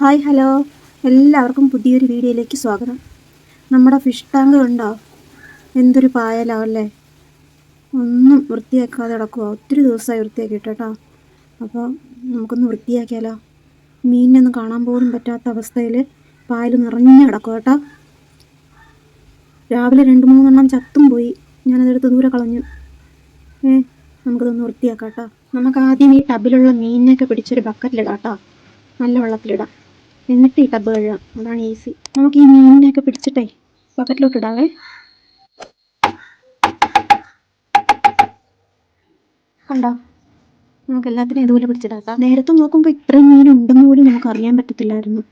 Hi hello. എല്ലാവർക്കും പുതിയൊരു വീഡിയോയിലേക്ക് സ്വാഗതം. നമ്മുടെ ഫിഷ് ടാങ്ക് ഉണ്ടോ എന്തൊരു പായലാവല്ലേ? ഒന്നും വൃത്തിയാക്കാതെ കിടക്കുക ഒത്തിരി ദിവസമായി വൃത്തിയാക്കിയിട്ട് കേട്ടോ. അപ്പോൾ നമുക്കൊന്ന് വൃത്തിയാക്കിയാലോ? മീനിനൊന്നും കാണാൻ പോലും പറ്റാത്ത അവസ്ഥയിൽ പായൽ നിറഞ്ഞു കിടക്കുക കേട്ടോ. രാവിലെ രണ്ട് മൂന്നെണ്ണം ചത്തും പോയി. ഞാനതെടുത്ത് ദൂരെ കളഞ്ഞു. ഏ നമുക്കിതൊന്ന് വൃത്തിയാക്കാം കേട്ടോ. നമുക്ക് ആദ്യം ഈ ടബിലുള്ള മീനിനെയൊക്കെ പിടിച്ചൊരു ബക്കറ്റിലിടാം കേട്ടോ. നല്ല വെള്ളത്തിലിടാം. എന്നിട്ട് ഈ ടബ് കഴുകാം അതാണ് ഈസി നമുക്ക് ഈ മീനിനെയൊക്കെ പിടിച്ചിട്ടേ ബക്കറ്റിലോട്ട് ഇടാവേ. കണ്ടോ? നമുക്ക് എല്ലാത്തിനും ഇതുപോലെ പിടിച്ചിടാക്കാം നേരത്തെ നോക്കുമ്പോൾ ഇത്രയും മീനുണ്ടെന്ന് പോലും നമുക്ക് അറിയാൻ പറ്റത്തില്ലായിരുന്നു.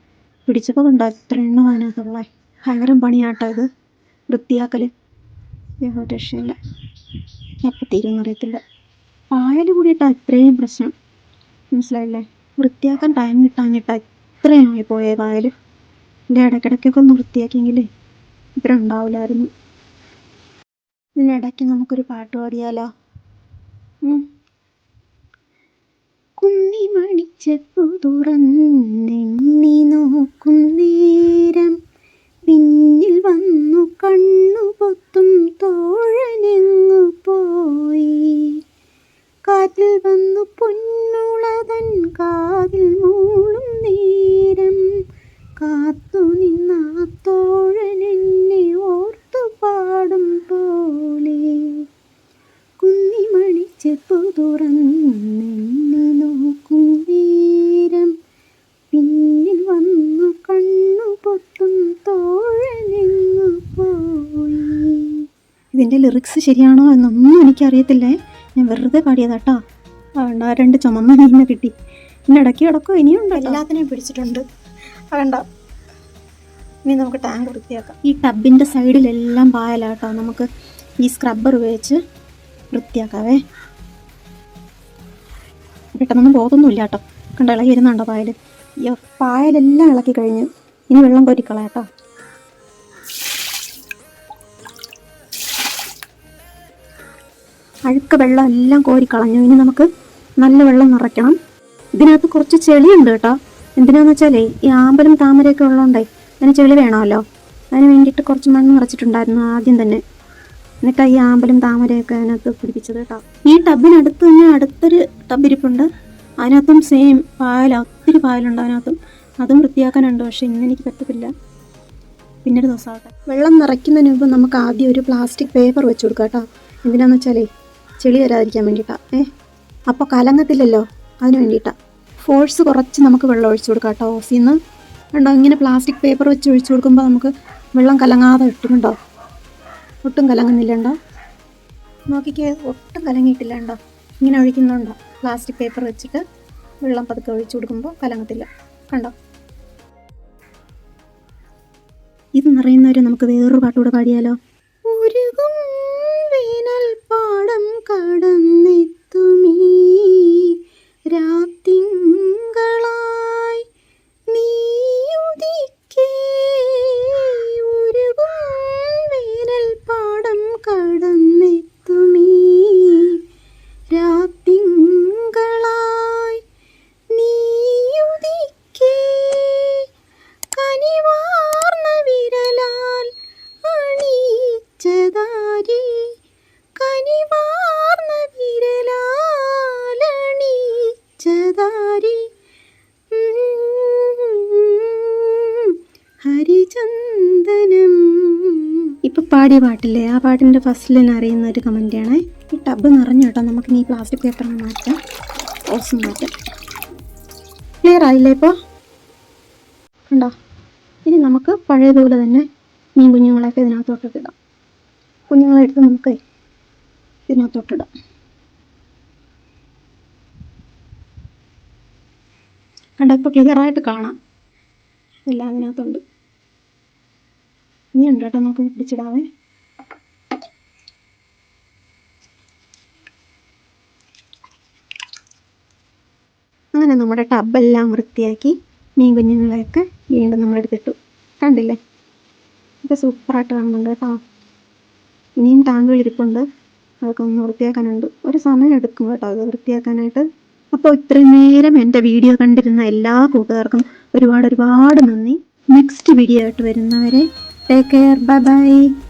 പിടിച്ചപ്പോൾ കണ്ടോ ഇത്ര എണ്ണം അതിനകത്തുള്ള ഭയങ്കര പണിയാട്ടോ ഇത്. വൃത്തിയാക്കൽ രക്ഷയില്ല എപ്പോൾ തീരുമെന്ന് അറിയത്തില്ല. പായൽ കൂടിയിട്ടാ ഇത്രയും പ്രശ്നം. മനസ്സിലായില്ലേ? വൃത്തിയാക്കാൻ ടൈം കിട്ടാൻ ഇത്രയും ആയി പോയതായാലും എന്റെ ഇടയ്ക്കിടയ്ക്കൊക്കെ ഒന്ന് വൃത്തിയാക്കിയെങ്കിലേ ഇത്ര ഉണ്ടാവില്ലായിരുന്നു. ഇതിനിടയ്ക്ക് നമുക്കൊരു പാട്ട് പാടിയാലോ? കുന്നി കുന്നിമണിച്ചപ്പു തുറന്നെണ്ണി നോക്കും നേരം. പിന്നിൽ വന്നു കണ്ണു പൊത്തും തോഴനെങ്ങു പോയി. കാറ്റിൽ വന്നു പൊന്നുളതൻ കാതിൽ മൂളും കാത്തു നിന്ന തോഴനെന്നെ ഓർത്തു പാടും പോലെ. കുന്നിമണിച്ചെപ്പു തുറന്നെണ്ണി നോക്കും നേരം. പിന്നിൽ വന്നു കണ്ണു പൊത്തും തോഴനെങ്ങു പോയി. ഇതിന്റെ ലിറിക്സ് ശരിയാണോ എന്നൊന്നും എനിക്കറിയത്തില്ലേ? ഞാൻ വെറുതെ പാടിയതാട്ടോ രണ്ട് ചുമന്ന മീനിനെ കിട്ടി. പിന്നെ ഇടയ്ക്ക് കിടക്കോ ഇനിയും എല്ലാത്തിനെയും പിടിച്ചിട്ടുണ്ട്. വേണ്ട. ഇനി നമുക്ക് ടാങ്ക് വൃത്തിയാക്കാം. ഈ ടബിന്റെ സൈഡിലെല്ലാം പായലാട്ടോ. നമുക്ക് ഈ സ്ക്രബ്ബർ ഉപയോഗിച്ച് വൃത്തിയാക്കാവേ. പെട്ടെന്നൊന്നും പോകുന്നുമില്ല കേട്ടോ. കണ്ട ഇളകി വരുന്നുണ്ടോ പായൽ അയ്യോ പായലെല്ലാം ഇളക്കി കഴിഞ്ഞ് ഇനി വെള്ളം കോരിക്കളാം കേട്ടോ അഴുക്ക വെള്ളം എല്ലാം കോരിക്കളഞ്ഞു. ഇനി നമുക്ക് നല്ല വെള്ളം നിറയ്ക്കണം. ഇതിനകത്ത് കുറച്ച് ചെളിയുണ്ട് കേട്ടോ. എന്തിനാന്ന് വെച്ചാലേ ഈ ആമ്പലും താമരയൊക്കെ ഉള്ളതുകൊണ്ടേ അതിന് ചെളി വേണമല്ലോ. അതിന് വേണ്ടിയിട്ട് കുറച്ച് മണ്ണ് നിറച്ചിട്ടുണ്ടായിരുന്നു ആദ്യം തന്നെ. എന്നിട്ടാ ഈ ആമ്പലും താമരയൊക്കെ അതിനകത്ത് പിടിപ്പിച്ചത് കേട്ടോ. ഈ ടബിനടുത്ത് തന്നെ അടുത്തൊരു ടബ് ഇരിപ്പുണ്ട് അതിനകത്തും സെയിം പായല ഒത്തിരി പായലുണ്ട് അതിനകത്തും. അതും വൃത്തിയാക്കാനുണ്ട് പക്ഷെ ഇന്ന് എനിക്ക് പറ്റത്തില്ല. പിന്നൊരു ദിവസമാകട്ടെ വെള്ളം നിറയ്ക്കുന്നതിന് മുമ്പ് നമുക്ക് ആദ്യം ഒരു പ്ലാസ്റ്റിക് പേപ്പർ വെച്ച് കൊടുക്കാം കേട്ടോ. എന്തിനാന്ന് വെച്ചാലേ ചെളി വരാതിരിക്കാൻ വേണ്ടിയിട്ടാണ് ഏ അപ്പോൾ കലങ്ങത്തില്ലല്ലോ അതിന് വേണ്ടിയിട്ടാണ് ഫോഴ്സ് കുറച്ച് നമുക്ക് വെള്ളം ഒഴിച്ചു കൊടുക്കാം കേട്ടോ ഓഫിൽ നിന്ന് കണ്ടോ ഇങ്ങനെ പ്ലാസ്റ്റിക് പേപ്പർ വെച്ച് ഒഴിച്ചു കൊടുക്കുമ്പോൾ നമുക്ക് വെള്ളം കലങ്ങാതെ കിട്ടുന്നുണ്ടോ? ഒട്ടും കലങ്ങുന്നില്ല ഉണ്ടോ നോക്കിക്കേ ഒട്ടും കലങ്ങിയിട്ടില്ല ഉണ്ടോ ഇങ്ങനെ ഒഴിക്കുന്നുണ്ടോ? പ്ലാസ്റ്റിക് പേപ്പർ വെച്ചിട്ട് വെള്ളം പതുക്കെ ഒഴിച്ചു കൊടുക്കുമ്പോൾ കലങ്ങത്തില്ല. കണ്ടോ? ഇത് നിറയുന്നവരെ നമുക്ക് വേറൊരു പാട്ടുകൂടെ പാടിയാലോ? ഒരു വേനൽ പാടം കടന്നെത്തുമീ പാടിയ പാട്ടില്ലേ? ആ പാട്ടിന്റെ ഫസ്റ്റ് ലൈൻ അറിയുന്ന ഒരു കമന്റ് ആണ്. ഈ ടബ് നിറഞ്ഞു കേട്ടോ. നമുക്ക് ഈ പ്ലാസ്റ്റിക് പേപ്പർ മാറ്റാം. ഓസ് മാറ്റാം. ക്ലിയർ ആയില്ലേ ഇപ്പോൾ ഉണ്ടോ ഇനി നമുക്ക് പഴയതുപോലെ തന്നെ മീൻ കുഞ്ഞുങ്ങളെയൊക്കെ ഇതിനകത്തോട്ടൊക്കെ ഇടാം. കുഞ്ഞുങ്ങളെ എടുത്ത് നമുക്ക് ഇതിനകത്തോട്ടിടാം. കണ്ടപ്പോൾ ക്ലിയറായിട്ട് കാണാം. എല്ലാം അതിനകത്തുണ്ട് ഇനി ഉണ്ട് കേട്ടോ നമുക്ക് പിടിച്ചിടാവേ? അങ്ങനെ നമ്മുടെ ടബെല്ലാം വൃത്തിയാക്കി മീൻ കുഞ്ഞുങ്ങളെയൊക്കെ വീണ്ടും നമ്മളെടുത്തിട്ടു. കണ്ടില്ലേ? ഇത് സൂപ്പറായിട്ട് കാണുന്നുണ്ട് കേട്ടോ. ഇനിയും ടാങ്കുകൾ ഇരിപ്പുണ്ട് അതൊക്കെ ഒന്ന് വൃത്തിയാക്കാനുണ്ട്. ഒരു സമയം എടുക്കും കേട്ടോ അത് വൃത്തിയാക്കാനായിട്ട്. അപ്പോൾ ഇത്രയും നേരം എന്റെ വീഡിയോ കണ്ടിരുന്ന എല്ലാ കൂട്ടുകാർക്കും ഒരുപാട് ഒരുപാട് നന്ദി. നെക്സ്റ്റ് വീഡിയോ ആയിട്ട് വരുന്നവരെ കെയർ ബൈ ബൈ